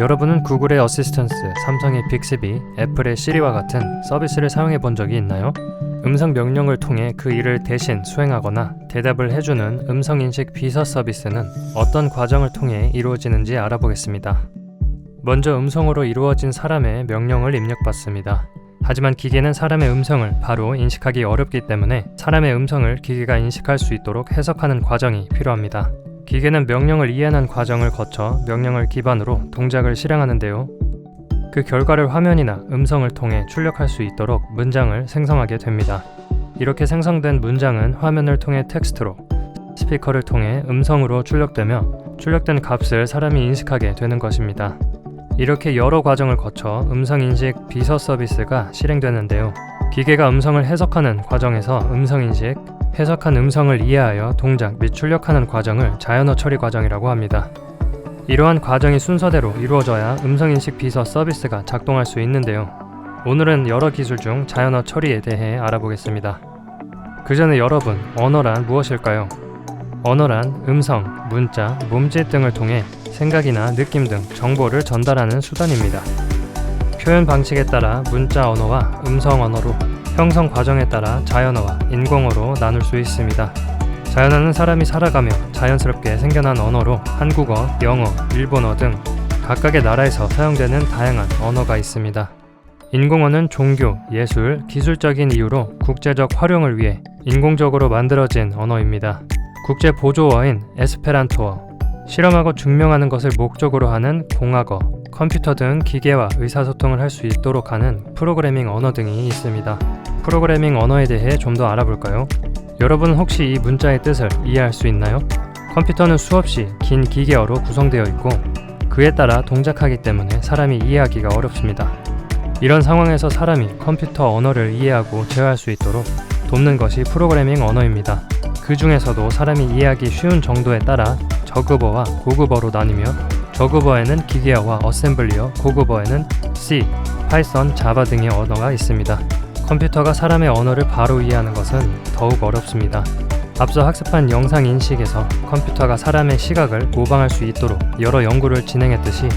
여러분은 구글의 어시스턴스, 삼성의 빅스비, 애플의 시리와 같은 서비스를 사용해 본 적이 있나요? 음성 명령을 통해 그 일을 대신 수행하거나 대답을 해주는 음성 인식 비서 서비스는 어떤 과정을 통해 이루어지는지 알아보겠습니다. 먼저 음성으로 이루어진 사람의 명령을 입력받습니다. 하지만 기계는 사람의 음성을 바로 인식하기 어렵기 때문에 사람의 음성을 기계가 인식할 수 있도록 해석하는 과정이 필요합니다. 기계는 명령을 이해하는 과정을 거쳐 명령을 기반으로 동작을 실행하는데요. 그 결과를 화면이나 음성을 통해 출력할 수 있도록 문장을 생성하게 됩니다. 이렇게 생성된 문장은 화면을 통해 텍스트로, 스피커를 통해 음성으로 출력되며 출력된 값을 사람이 인식하게 되는 것입니다. 이렇게 여러 과정을 거쳐 음성 인식 비서 서비스가 실행되는데요. 기계가 음성을 해석하는 과정에서 음성 인식, 해석한 음성을 이해하여 동작 및 출력하는 과정을 자연어 처리 과정이라고 합니다. 이러한 과정이 순서대로 이루어져야 음성인식 비서 서비스가 작동할 수 있는데요. 오늘은 여러 기술 중 자연어 처리에 대해 알아보겠습니다. 그 전에 여러분, 언어란 무엇일까요? 언어란 음성, 문자, 몸짓 등을 통해 생각이나 느낌 등 정보를 전달하는 수단입니다. 표현 방식에 따라 문자 언어와 음성 언어로 형성 과정에 따라 자연어와 인공어로 나눌 수 있습니다. 자연어는 사람이 살아가며 자연스럽게 생겨난 언어로 한국어, 영어, 일본어 등 각각의 나라에서 사용되는 다양한 언어가 있습니다. 인공어는 종교, 예술, 기술적인 이유로 국제적 활용을 위해 인공적으로 만들어진 언어입니다. 국제 보조어인 에스페란토어, 실험하고 증명하는 것을 목적으로 하는 공학어, 컴퓨터 등 기계와 의사소통을 할 수 있도록 하는 프로그래밍 언어 등이 있습니다. 프로그래밍 언어에 대해 좀 더 알아볼까요? 여러분 혹시 이 문자의 뜻을 이해할 수 있나요? 컴퓨터는 수없이 긴 기계어로 구성되어 있고 그에 따라 동작하기 때문에 사람이 이해하기가 어렵습니다. 이런 상황에서 사람이 컴퓨터 언어를 이해하고 제어할 수 있도록 돕는 것이 프로그래밍 언어입니다. 그 중에서도 사람이 이해하기 쉬운 정도에 따라 저급어와 고급어로 나뉘며 저급어에는 기계어와 어셈블리어, 고급어에는 C, 파이썬, 자바 등의 언어가 있습니다. 컴퓨터가 사람의 언어를 바로 이해하는 것은 더욱 어렵습니다. 앞서 학습한 영상 인식에서 컴퓨터가 사람의 시각을 모방할 수 있도록 여러 연구를 진행했듯이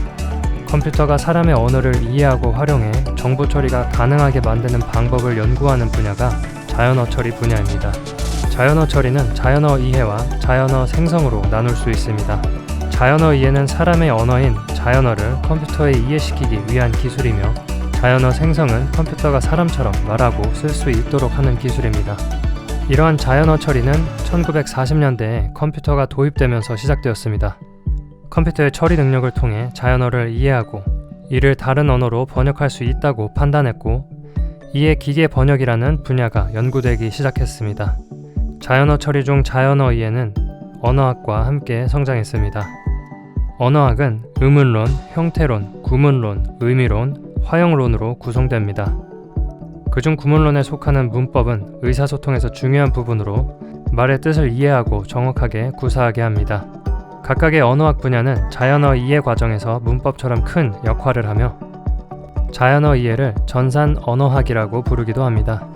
컴퓨터가 사람의 언어를 이해하고 활용해 정보 처리가 가능하게 만드는 방법을 연구하는 분야가 자연어 처리 분야입니다. 자연어 처리는 자연어 이해와 자연어 생성으로 나눌 수 있습니다. 자연어 이해는 사람의 언어인 자연어를 컴퓨터에 이해시키기 위한 기술이며 자연어 생성은 컴퓨터가 사람처럼 말하고 쓸 수 있도록 하는 기술입니다. 이러한 자연어 처리는 1940년대에 컴퓨터가 도입되면서 시작되었습니다. 컴퓨터의 처리 능력을 통해 자연어를 이해하고 이를 다른 언어로 번역할 수 있다고 판단했고 이에 기계 번역이라는 분야가 연구되기 시작했습니다. 자연어 처리 중 자연어 이해는 언어학과 함께 성장했습니다. 언어학은 의문론, 형태론, 구문론, 의미론, 화형론으로 구성됩니다. 그중 구문론에 속하는 문법은 의사소통에서 중요한 부분으로 말의 뜻을 이해하고 정확하게 구사하게 합니다. 각각의 언어학 분야는 자연어 이해 과정에서 문법처럼 큰 역할을 하며 자연어 이해를 전산 언어학이라고 부르기도 합니다.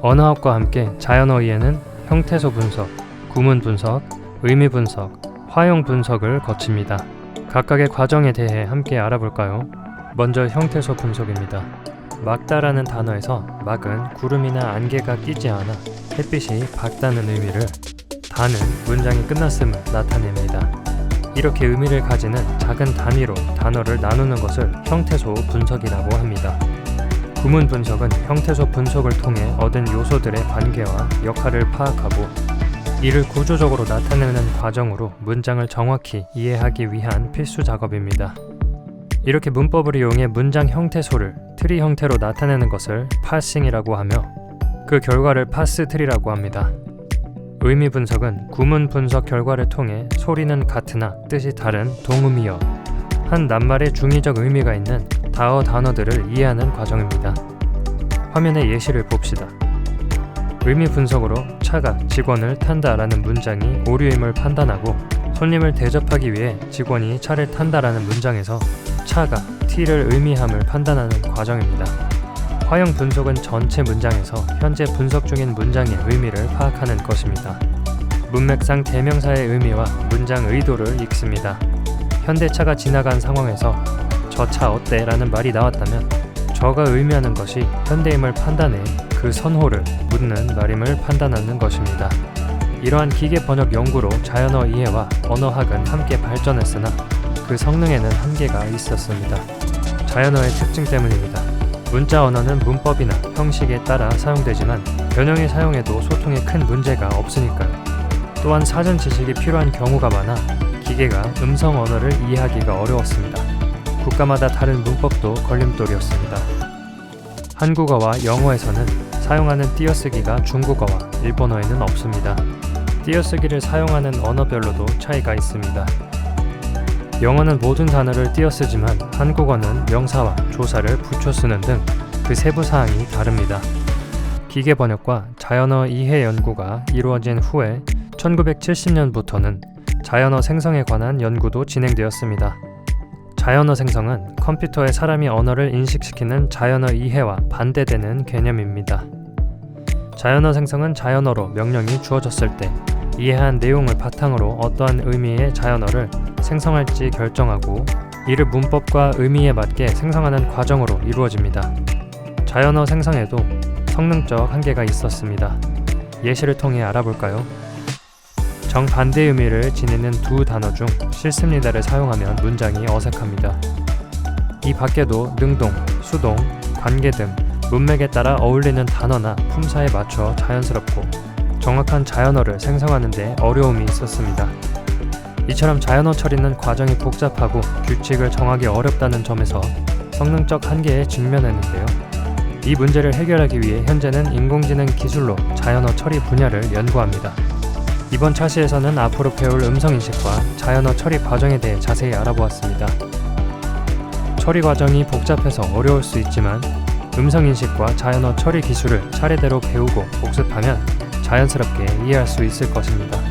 언어학과 함께 자연어 이해는 형태소 분석, 구문 분석, 의미 분석, 화형 분석을 거칩니다. 각각의 과정에 대해 함께 알아볼까요? 먼저 형태소 분석입니다. 막다라는 단어에서 막은 구름이나 안개가 끼지 않아 햇빛이 밝다는 의미를 다는 문장이 끝났음을 나타냅니다. 이렇게 의미를 가지는 작은 단위로 단어를 나누는 것을 형태소 분석이라고 합니다. 구문 분석은 형태소 분석을 통해 얻은 요소들의 관계와 역할을 파악하고 이를 구조적으로 나타내는 과정으로 문장을 정확히 이해하기 위한 필수 작업입니다. 이렇게 문법을 이용해 문장 형태소를 트리 형태로 나타내는 것을 파싱이라고 하며 그 결과를 파스 트리라고 합니다. 의미 분석은 구문 분석 결과를 통해 소리는 같으나 뜻이 다른 동음이어 한 낱말의 중의적 의미가 있는 다어 단어들을 이해하는 과정입니다. 화면의 예시를 봅시다. 의미 분석으로 차가 직원을 탄다라는 문장이 오류임을 판단하고 손님을 대접하기 위해 직원이 차를 탄다라는 문장에서 차가 T를 의미함을 판단하는 과정입니다. 화형 분석은 전체 문장에서 현재 분석 중인 문장의 의미를 파악하는 것입니다. 문맥상 대명사의 의미와 문장 의도를 읽습니다. 현대차가 지나간 상황에서 저 차 어때? 라는 말이 나왔다면 저가 의미하는 것이 현대임을 판단해 그 선호를 묻는 말임을 판단하는 것입니다. 이러한 기계 번역 연구로 자연어 이해와 언어학은 함께 발전했으나 그 성능에는 한계가 있었습니다. 자연어의 특징 때문입니다. 문자 언어는 문법이나 형식에 따라 사용되지만 변형의 사용에도 소통에 큰 문제가 없으니까요. 또한 사전 지식이 필요한 경우가 많아 기계가 음성 언어를 이해하기가 어려웠습니다. 국가마다 다른 문법도 걸림돌이었습니다. 한국어와 영어에서는 사용하는 띄어쓰기가 중국어와 일본어에는 없습니다. 띄어쓰기를 사용하는 언어별로도 차이가 있습니다. 영어는 모든 단어를 띄어쓰지만 한국어는 명사와 조사를 붙여 쓰는 등 그 세부 사항이 다릅니다. 기계 번역과 자연어 이해 연구가 이루어진 후에 1970년부터는 자연어 생성에 관한 연구도 진행되었습니다. 자연어 생성은 컴퓨터에 사람이 언어를 인식시키는 자연어 이해와 반대되는 개념입니다. 자연어 생성은 자연어로 명령이 주어졌을 때 이해한 내용을 바탕으로 어떠한 의미의 자연어를 생성할지 결정하고 이를 문법과 의미에 맞게 생성하는 과정으로 이루어집니다. 자연어 생성에도 성능적 한계가 있었습니다. 예시를 통해 알아볼까요? 정반대 의미를 지니는 두 단어 중 싫습니다를 사용하면 문장이 어색합니다. 이 밖에도 능동, 수동, 관계 등 문맥에 따라 어울리는 단어나 품사에 맞춰 자연스럽고 정확한 자연어를 생성하는 데 어려움이 있었습니다. 이처럼 자연어 처리는 과정이 복잡하고 규칙을 정하기 어렵다는 점에서 성능적 한계에 직면했는데요. 이 문제를 해결하기 위해 현재는 인공지능 기술로 자연어 처리 분야를 연구합니다. 이번 차시에서는 앞으로 배울 음성인식과 자연어 처리 과정에 대해 자세히 알아보았습니다. 처리 과정이 복잡해서 어려울 수 있지만 음성인식과 자연어 처리 기술을 차례대로 배우고 복습하면 자연스럽게 이해할 수 있을 것입니다.